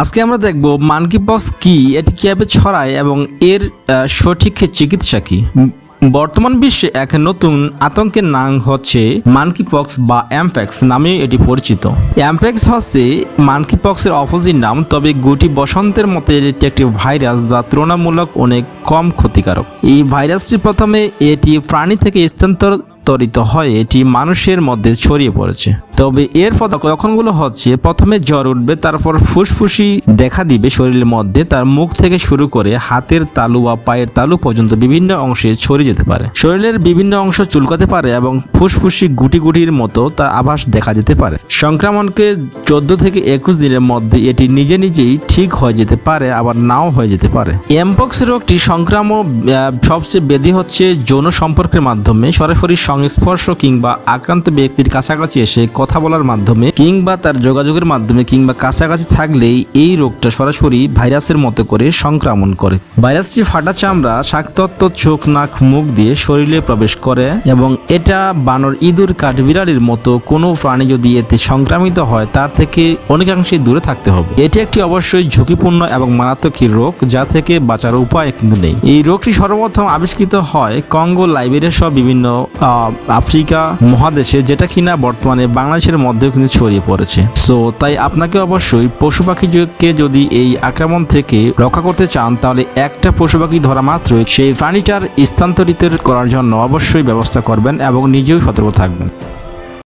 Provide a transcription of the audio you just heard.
আজকে আমরা দেখব মানকি পক্স কি এটি কীভাবে ছড়ায় এবং এর সঠিক চিকিৎসা কি? বর্তমান বিশ্বে এক নতুন আতঙ্কের নাম হচ্ছে মানকি পক্স বা অ্যামপ্যাক্স নামে এটি পরিচিত। অ্যামপ্যাক্স হচ্ছে মানকি পক্সের অপোজিট নাম তবে গুটি বসন্তের মতো এটি একটি ভাইরাস যা তুলনামূলক অনেক কম ক্ষতিকারক। এই ভাইরাসটি প্রথমে এটি প্রাণী থেকে স্থানান্তরিত হয় এটি মানুষের মধ্যে ছড়িয়ে পড়েছে। তবে এর লক্ষণগুলো হচ্ছে, প্রথমে জ্বর উঠবে, তারপর ফুসফুসি দেখা দিবে শরীরের মধ্যে, তার মুখ থেকে শুরু করে হাতের তালু বা পায়ের তালু পর্যন্ত বিভিন্ন অংশে ছড়িয়ে যেতে পারে। শরীরের বিভিন্ন অংশ চুলকাতে পারে এবং ফুসফুসি গুটি গুটির মতো তার আভাস দেখা যেতে পারে। সংক্রমণকে চোদ্দ থেকে একুশ দিনের মধ্যে এটি নিজে নিজেই ঠিক হয়ে যেতে পারে, আবার নাও হয়ে যেতে পারে। এমপক্স রোগটি সংক্রামক সবচেয়ে বেদি হচ্ছে যৌন সম্পর্কের মাধ্যমে সরাসরি সংস্পর্শ কিংবা আক্রান্ত ব্যক্তির কাছাকাছি এসে কথা বলার মাধ্যমে কিংবা তার যোগাযোগের মাধ্যমে কিংবা কাছাকাছি থাকলেই এই রোগটা সরাসরি ভাইরাসের মতো করে সংক্রমণ করে। ভাইরাসটি ফাটা চামড়া শাকতত্ত্ব চোখ, নাক, মুখ দিয়ে শরীরে প্রবেশ করে এবং এটা বানর ইঁদুর, কাঠবিড়ালির মতো কোনো প্রাণী যদি এতে সংক্রামিত হয়, তার থেকে অনেকাংশেই দূরে থাকতে হবে। এটি একটি অবশ্যই ঝুঁকিপূর্ণ এবং মারাত্মক রোগ, যা থেকে বাঁচার উপায় কিন্তু নেই। এই রোগটি সর্বপ্রথম আবিষ্কৃত হয় কঙ্গো, লাইবেরিয়া সহ বিভিন্ন আফ্রিকা মহাদেশে, যেটা কিনা বর্তমানে বাংলাদেশের মধ্যেও কিন্তু ছড়িয়ে পড়েছে। সো তাই আপনাকে অবশ্যই পশু পাখিকে যদি এই আক্রমণ থেকে রক্ষা করতে চান, তাহলে একটা পশু পাখি ধরা মাত্রই সেই প্রাণীটার স্থানান্তরিত করার জন্য অবশ্যই ব্যবস্থা করবেন এবং নিজেও সতর্ক থাকবেন।